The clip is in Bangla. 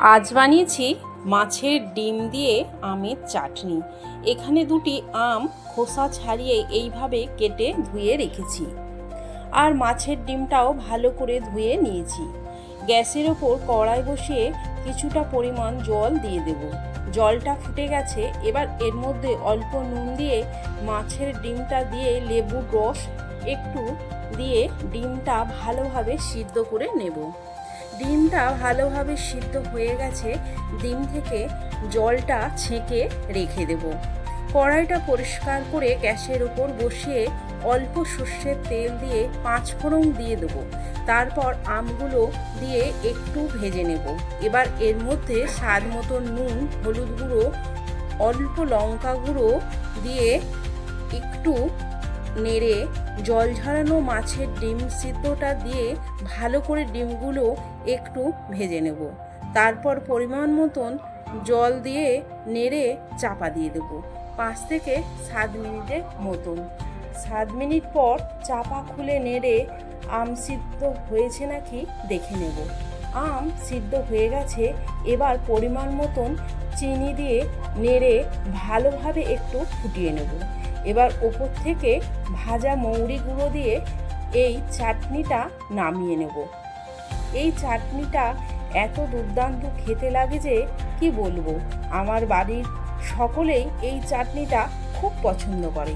আজ বানিয়েছি মাছের ডিম দিয়ে আমের চাটনি। এখানে দুটি আম খোসা ছাড়িয়ে এইভাবে কেটে ধুয়ে রেখেছি। আর মাছের ডিমটাও ভালো করে ধুয়ে নিয়েছি। গ্যাসের ওপর কড়াই বসিয়ে কিছুটা পরিমাণ জল দিয়ে দেব। জলটা ফুটে গেছে, এবার এর মধ্যে অল্প নুন দিয়ে মাছের ডিমটা দিয়ে লেবুর রস একটু দিয়ে ডিমটা ভালোভাবে সিদ্ধ করে নেব। ডিমটা ভালোভাবে সিদ্ধ হয়ে গেছে, ডিম থেকে জলটা ছেঁকে রেখে দেব। কড়াইটা পরিষ্কার করে গ্যাসের উপর বসিয়ে অল্প সর্ষের তেল দিয়ে পাঁচ ফোড়ন দিয়ে দেবো। তারপর আমগুলো দিয়ে একটু ভেজে নেব। এবার এর মধ্যে স্বাদ মতো নুন, হলুদ গুঁড়ো, অল্প লঙ্কা গুঁড়ো দিয়ে একটু নেড়ে জল ঝরানো মাছের ডিম সিদ্ধটা দিয়ে ভালো করে ডিমগুলো একটু ভেজে নেব। তারপর পরিমাণ মতন জল দিয়ে নেড়ে চাপা দিয়ে দেবো। পাঁচ থেকে সাত মিনিটের মতন। সাত মিনিট পর চাপা খুলে নেড়ে আম সিদ্ধ হয়েছে নাকি দেখে নেব। আম সিদ্ধ হয়ে গেছে, এবার পরিমাণ মতন চিনি দিয়ে নেড়ে ভালোভাবে একটু ফুটিয়ে নেব। এবার ওপর থেকে ভাজা মৌরি গুঁড়ো দিয়ে এই চাটনিটা নামিয়ে নেব। এই চাটনিটা এত দুর্দান্ত খেতে লাগে যে কি বলব? আমার বাড়ির সকলেই এই চাটনিটা খুব পছন্দ করে।